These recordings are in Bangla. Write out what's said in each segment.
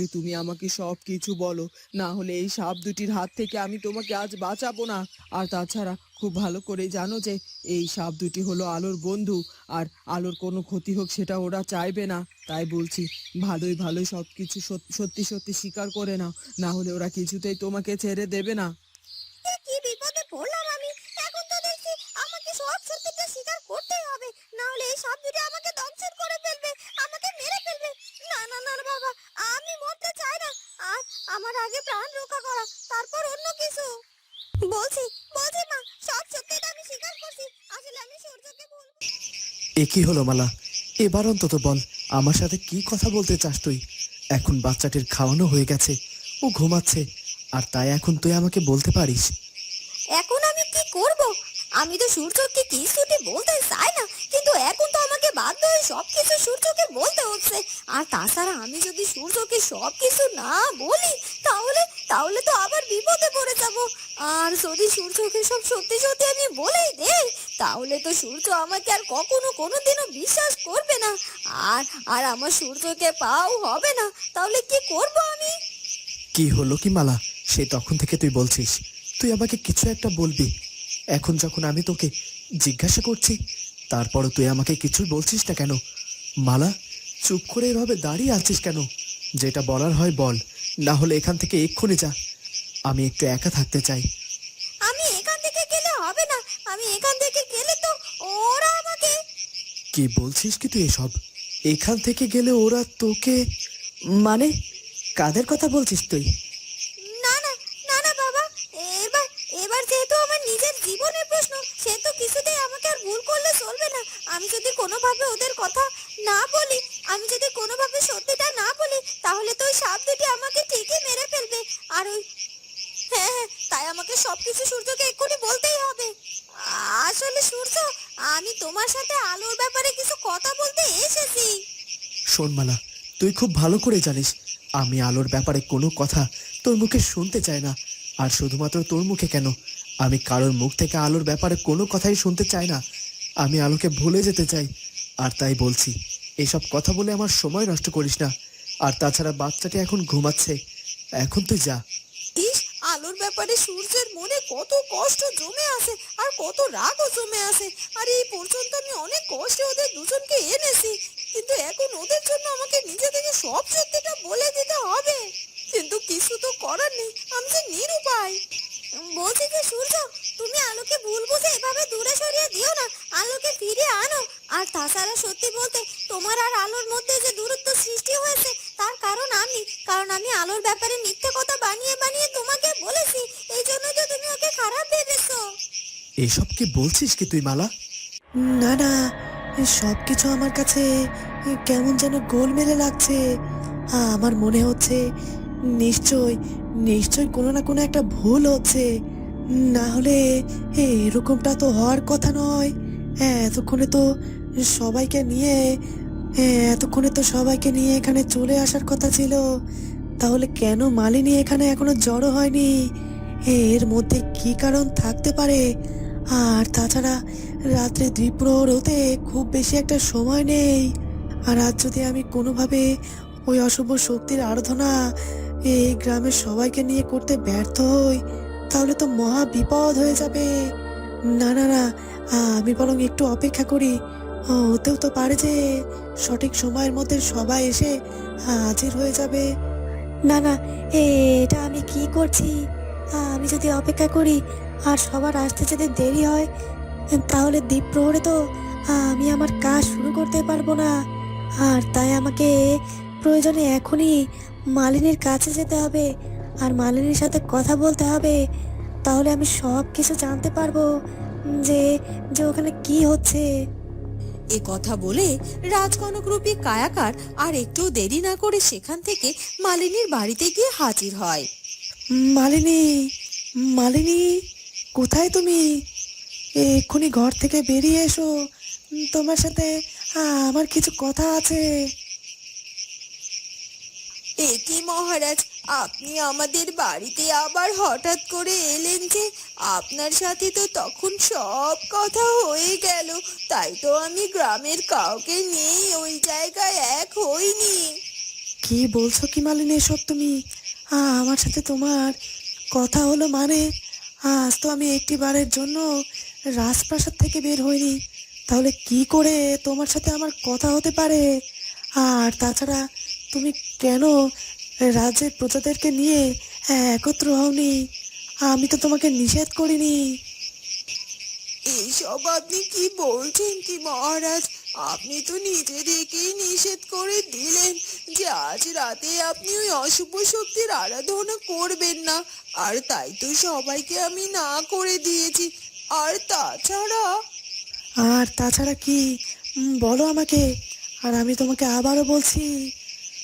আগে তুমি আমাকে সব কিছু বলো, না হলে এই সাপ দুটির হাত থেকে আমি তোমাকে আজ বাঁচাবো না। আর তাছাড়া খুব ভালো করে জানো যে, এই সাপ দুটি হলো আলোর বন্ধু, আর আলোর কোনো ক্ষতি হোক সেটা ওরা চাইবে না। তাই বলছি, ভালোই ভালোই সব কিছু সত্যি সত্যি স্বীকার করে নাও, না হলে ওরা কিছুতেই তোমাকে ছেড়ে দেবে না এ কি বিপদে পড়লাম আমি এখন তো দেখছি আমাকে সব সত্যিটা স্বীকার করতেই হবে না হলে এই সাপ দুটো আমাকে দংশন করে ফেলবে আমাকে মেরে ফেলবে না না না না বাবা আমি মরতে চাই না আর আমার আগে প্রাণ রক্ষা করা তারপর অন্য কিছু বলছি বলছি মা সব সত্যিটা আমি স্বীকার করছি আসলে আমি সূর্যকে বলব এ কি হলো মালা। এবার অন্তত বল, আমার সাথে কি কথা বলতে চাস তুই? এখন বাচ্চাটির খাওয়ানো হয়ে গেছে, ও ঘুমাচ্ছে, আর তাই এখন তুই আমাকে বলতে পারিস? এখন আমি কি করব? আমি তো সূর্যকে কিছুতে বলতে চাই না, কিন্তু এখন তো আমাকে বাধ্য হয়ে সবকিছু সূর্যকে বলতে হচ্ছে আর তাছাড়া আমি যদি সূর্যকে সব কিছু না বলি, তাহলে তাহলে তো আবার বিপদে পড়ে যাব। আর যদি সূর্যকে সব সত্যি সত্যি আমি বলেই দেই, তাহলে তো সূর্য আমাকে আর কখনো কোনোদিনও বিশ্বাস করবে না। আর আর আমার সূর্যকে পাও হবে না, তাহলে কি করব আমি? কি হলো কি মালা? সে তখন থেকে তুই বলছিস। তুই আমাকে কিছু একটা বলবি। এখন যখন আমি তোকে জিজ্ঞাসা করছি, তারপরও তুই আমাকে কিছুই বলছিস না কেন? মালা চুপ করে এভাবে দাঁড়িয়ে আছিস কেন? যেটা বলার হয় বল না হলে এখান থেকে এক্ষুনি যা। আমি একটু একা থাকতে চাই। আমি এখান থেকে গেলে হবে না। আমি এখান থেকে গেলে তো ওরা আমাকে কি বলছিস কি তুই এসব? এখান থেকে গেলে ওরা তোকে মানে কাদের কথা বলছিস তুই না না না না বাবা এবার এবার যেহেতু আমার নিজের জীবনের প্রশ্ন সে তো কিছুতেই আমাকে আর ভুল করলে চলবে না আমি যদি কোনোভাবে ওদের কথা না বলি আমি যদি কোনোভাবে সত্যিটা না বলি তাহলে তো ওই সাপ দুটি আমাকে ঠিকই মেরে ফেলবে আর ওই হ্যাঁ হ্যাঁ তাই আমাকে সবকিছু সূর্যকে এক্ষুনি বলতেই হবে আসলে সূর্য আমি তোমার সাথে আলোর ব্যাপারে কিছু কথা বলতে এসেছি শোন মালা তুই খুব ভালো করে জানিস, আমি আলোর ব্যাপারে কোনো কথা তোর মুখে শুনতে চাই না। আর শুধুমাত্র তোর মুখে কেন? আমি কারোর মুখ থেকে আলোর ব্যাপারে কোনো কথাই শুনতে চাই না। আমি আলোকে ভুলে যেতে চাই। আর তাই বলছি, এসব কথা বলে আমার সময় নষ্ট করিস না। আর তাছাড়া বাচ্চাটি এখন ঘুমাচ্ছে। এখন তুই যা। ইস, আলোর ব্যাপারে সূর্যের মনে কত কষ্ট জমে আছে, আর কত রাগও জমে আছে। আর এই পর্যন্ত আমি অনেক কষ্টে ওদের দুজনকে এনেছি। কিন্তু এখন ওদের জন্য আমাকে নিজে থেকে সব সত্যিটা বলে দিতে হবে। কিন্তু কিছু তো করার নেই আমি যে নিরুপায়। বলছি যে সূর্য তুমি আলোকে ভুল বুঝে এভাবে দূরে সরিয়ে দিও না আলোকে ফিরে আনো। আর তাছাড়া সত্যি বলতে তোমার আর আলোর মধ্যে যে দূরত্ব সৃষ্টি হয়েছে তার কারণ আমি। কারণ আমি আলোর ব্যাপারে মিথ্যে কথা বানিয়ে বানিয়ে তোমাকে বলেছি। এই জন্য তো তুমি ওকে খারাপ ভেবেছো। এসব কি বলছিস কি তুই মালা? না না সব কিছু আমার কাছে কেমন যেন গোলমেলে লাগছে। আমার মনে হচ্ছে নিশ্চয় নিশ্চয় কোনো না কোনো একটা ভুল হচ্ছে। না হলে এরকমটা তো হওয়ার কথা নয়। এতক্ষণে তো সবাইকে নিয়ে এতক্ষণে তো সবাইকে নিয়ে এখানে চলে আসার কথা ছিল। তাহলে কেন মালিনী এখানে এখনও জড়ো হয়নি? এর মধ্যে কি কারণ থাকতে পারে? আর তাছাড়া রাত্রে দ্বিপ্রহর হতে খুব বেশি একটা সময় নেই। আর আজ যদি আমি কোনোভাবে ওই অশুভ শক্তির আরাধনা এই গ্রামের সবাইকে নিয়ে করতে ব্যর্থ হই, তাহলে তো মহা বিপদ হয়ে যাবে। না না না, আমি বরং একটু অপেক্ষা করি। হতেও তো পারে যে সঠিক সময়ের মধ্যে সবাই এসে হাজির হয়ে যাবে। না না এটা আমি কি করছি? আমি যদি অপেক্ষা করি আর সবার আসতে যদি দেরি হয় তাহলে দ্বীপ প্রহরে তো আমি আমার কাজ শুরু করতে পারব না। আর তাই আমাকে প্রয়োজনে এখনই মালিনীর কাছে যেতে হবে। আর মালিনীর সাথে কথা বলতে হবে। তাহলে আমি সব কিছু জানতে পারব যে যে ওখানে কি হচ্ছে। এ কথা বলে রাজকনকরূপী কায়াকার আর একটু দেরি না করে সেখান থেকে মালিনীর বাড়িতে গিয়ে হাজির হয়। মালিনী মালিনী। কোথায় তুমি? এক্ষুনি ঘর থেকে বেরিয়ে এসো। তোমার সাথে আমার কিছু কথা আছে। এ কি মহারাজ? আপনি আমাদের বাড়িতে আবার হঠাৎ করে এলেন যে আপনার সাথে তো তখন সব কথা হয়ে গেল। তাই তো আমি গ্রামের কাউকে নিয়ে ওই জায়গায় এক হইনি। কি বলছো কি মালিনী এসব তুমি? আমার সাথে তোমার কথা হলো মানে আজ তো আমি একটি বারের জন্য রাজপ্রাসাদ থেকে বের হইনি। তাহলে কি করে তোমার সাথে আমার কথা হতে পারে? আর তাছাড়া তুমি কেন রাজ্যের প্রজাদেরকে নিয়ে একত্র হওনি? আমি তো তোমাকে নিষেধ করিনি। এইসব আপনি কি বলছেন কি মহারাজ? আপনি তো নিজেদেরকেই নিষেধ করে দিলেন যে আজ রাতে আপনি ওই অশুভ শক্তির আরাধনা করবেন না। আর তাই তো সবাইকে আমি না করে দিয়েছি। আর তাছাড়া আর তাছাড়া কি? উম, বলো আমাকে। আর আমি তোমাকে আবারও বলছি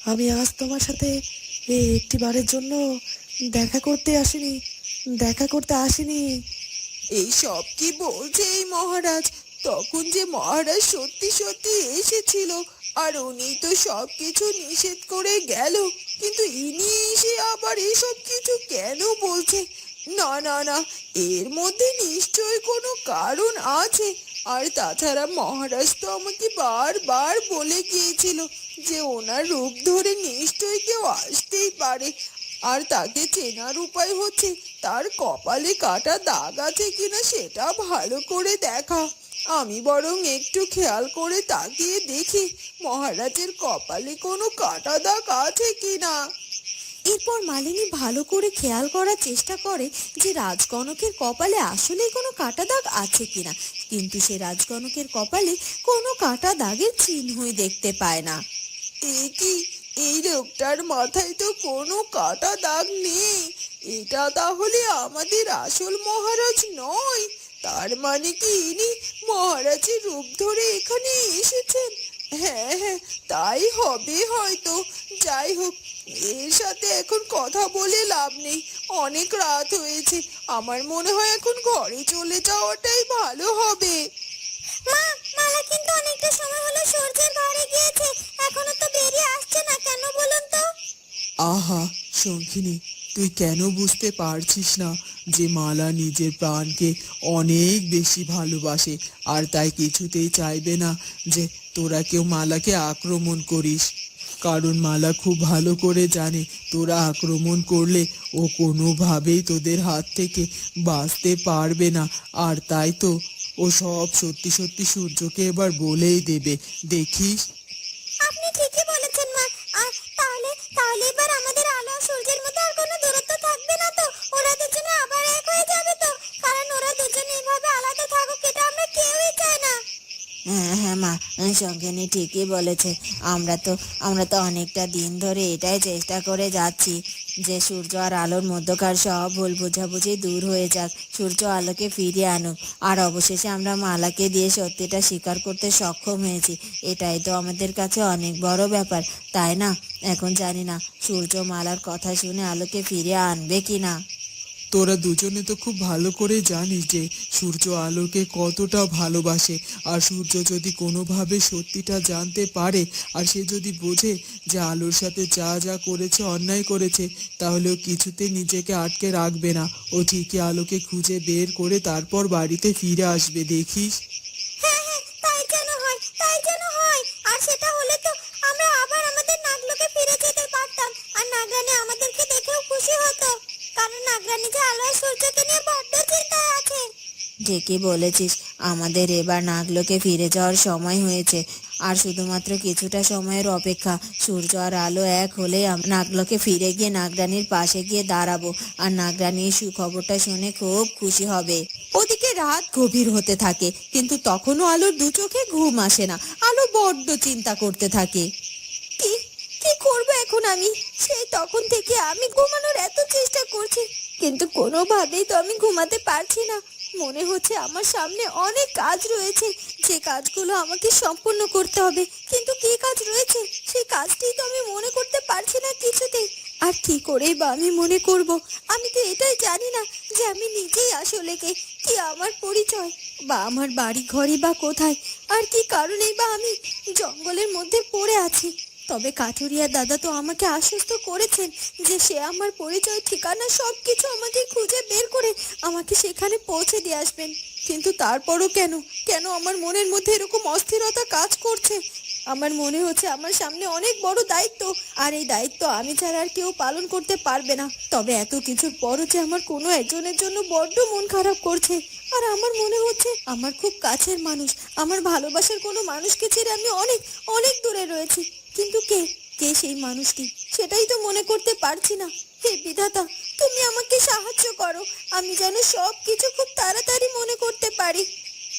আমি আজ তোমার সাথে এই একটি বারের জন্য দেখা করতে আসিনি দেখা করতে আসিনি। এই সব কি বলছে এই মহারাজ? তখন যে মহারাজ সত্যি সত্যি এসেছিল, আর উনি তো সব কিছু নিষেধ করে গেল, কিন্তু ইনি এসে আবার এসব কিছু কেন বলছে? না না না, এর মধ্যে নিশ্চয়ই কোনো কারণ আছে। আর তাছাড়া মহারাজ তো আমাকে বারবার বলে গিয়েছিল যে ওনার রূপ ধরে নিশ্চয় কেউ আসতেই পারে। আর তাকে চেনার উপায় হচ্ছে, তার কপালে কাটা দাগ আছে কিনা সেটা ভালো করে দেখা। আমি বরং একটু খেয়াল করে তাকিয়ে দেখি মহারাজের কপালে কোনো কাটা দাগ আছে কি না এরপর মালিনী ভালো করে খেয়াল করার চেষ্টা করে যে রাজগণকের কপালে আসলেই কোনো কাটা দাগ আছে কিনা কিন্তু সে রাজগণকের কপালে কোনো কাটা দাগের চিহ্নই দেখতে পায় না। এ কি? এই লোকটার মাথায় তো কোনো কাটা দাগ নেই। এটা তাহলে আমাদের আসল মহারাজ নয়। তার মানে কি ইনি মহারাজের রূপ ধরে এখানে এসেছেন? হ্যাঁ হ্যাঁ তাই হবে হয়তো। যাই হোক এর সাথে এখন কথা বলে লাভ নেই। অনেক রাত হয়েছে। আমার মনে হয় এখন ঘরে চলে যাওয়াটাই ভালো হবে। মা মালা কিন্তু অনেকটা সময় হলো সূর্যের ঘরে গিয়েছে। এখনও তো বেরিয়ে আসছে না কেন বলুন তো? আহা শঙ্খিনী তুই কেন বুঝতে পারছিস না যে মালা নিজের প্রাণকে অনেক বেশি ভালোবাসে? আর তাই কিছুতেই চাইবে না যে তোরা কেউ মালাকে আক্রমণ করিস। কারণ মালা খুব ভালো করে জানে, তোরা আক্রমণ করলে ও কোনোভাবেই তোদের হাত থেকে বাঁচতে পারবে না। আর তাই তো ও সব সত্যি সত্যি সূর্যকে এবার বলেই দেবে। দেখিস হ্যাঁ হ্যাঁ মা সঙ্গিনী ঠিকই বলেছে। আমরা তো আমরা তো অনেকটা দিন ধরে এটাই চেষ্টা করে যাচ্ছি যে সূর্য আর আলোর মধ্যকার সব ভুল বোঝাবুঝি দূর হয়ে যাক, সূর্য আলোকে ফিরিয়ে আনুক। আর অবশেষে আমরা মালাকে দিয়ে সত্যিটা স্বীকার করতে সক্ষম হয়েছি। এটাই তো আমাদের কাছে অনেক বড় ব্যাপার, তাই না? এখন জানি না সূর্য মালার কথা শুনে আলোকে ফিরিয়ে আনবে কি না তোরা দুজনে তো খুব ভালো করে জানিস যে সূর্য আলোকে কতটা ভালোবাসে। আর সূর্য যদি কোনোভাবে সত্যিটা জানতে পারে, আর সে যদি বোঝে যে আলোর সাথে যা যা করেছে, অন্যায় করেছে, তাহলে ও কিছুতে নিজেকে আটকে রাখবে না। ও ঠিকই আলোকে খুঁজে বের করে তারপর বাড়িতে ফিরে আসবে, দেখিস? ঠিকই বলেছিস। আমাদের এবার নাগলোকে ফিরে যাওয়ার সময় হয়েছে। আর শুধুমাত্র কিছুটা সময়ের অপেক্ষা, সূর্য আর আলো এক হলে নাগলোকে ফিরে গিয়ে নাগরানির পাশে গিয়ে দাঁড়াবো। আর নাগরানির সুখবরটা শুনে খুব খুশি হবে। ওদিকে রাত গভীর হতে থাকে, কিন্তু তখনও আলোর দু চোখে ঘুম আসে না। আলো বড্ড চিন্তা করতে থাকে। কি? কি করব এখন আমি? সেই তখন থেকে আমি ঘুমানোর এত চেষ্টা করছি, কিন্তু কোনোভাবেই তো আমি ঘুমাতে পারছি না। মনে হচ্ছে আমার সামনে অনেক কাজ রয়েছে। যে কাজগুলো আমাকে সম্পূর্ণ করতে হবে। কিন্তু কি কাজ রয়েছে? সেই কাজটি তো আমি মনে করতে পারছি না কিছুতেই। আর কি করেই বা আমি মনে করব? আমি তো এটাই জানি না যে আমি নিজেই আসলে কে? কি আমার পরিচয়? বা আমার বাড়ি ঘরে বা কোথায়? আর কি কারণেই বা আমি জঙ্গলের মধ্যে পড়ে আছি? তবে কাঠুরিয়া দাদা তো আমাকে আশ্বস্ত করেছেন যে সে আমার পরিচয়, ঠিকানা সব কিছু আমাকে খুঁজে বের করে আমাকে সেখানে পৌঁছে দিয়ে আসবেন। কিন্তু তারপরও কেন? কেন আমার মনের মধ্যে এরকম অস্থিরতা কাজ করছে? আমার মনে হচ্ছে আমার সামনে অনেক বড় দায়িত্ব। আর এই দায়িত্ব আমি ছাড়া আর কেউ পালন করতে পারবে না। তবে এত কিছুর পরও যে আমার কোনো একজনের জন্য বড্ড মন খারাপ করছে। আর আমার মনে হচ্ছে আমার খুব কাছের মানুষ। আমার ভালোবাসার কোনো মানুষকে ছেড়ে আমি অনেক অনেক দূরে রয়েছি। কিন্তু কে কে সেই মানুষটি? সেটাই তো মনে করতে পারছি না। হে বিধাতা, তুমি আমাকে সাহায্য করো। আমি যেন সব কিছু খুব তাড়াতাড়ি মনে করতে পারি।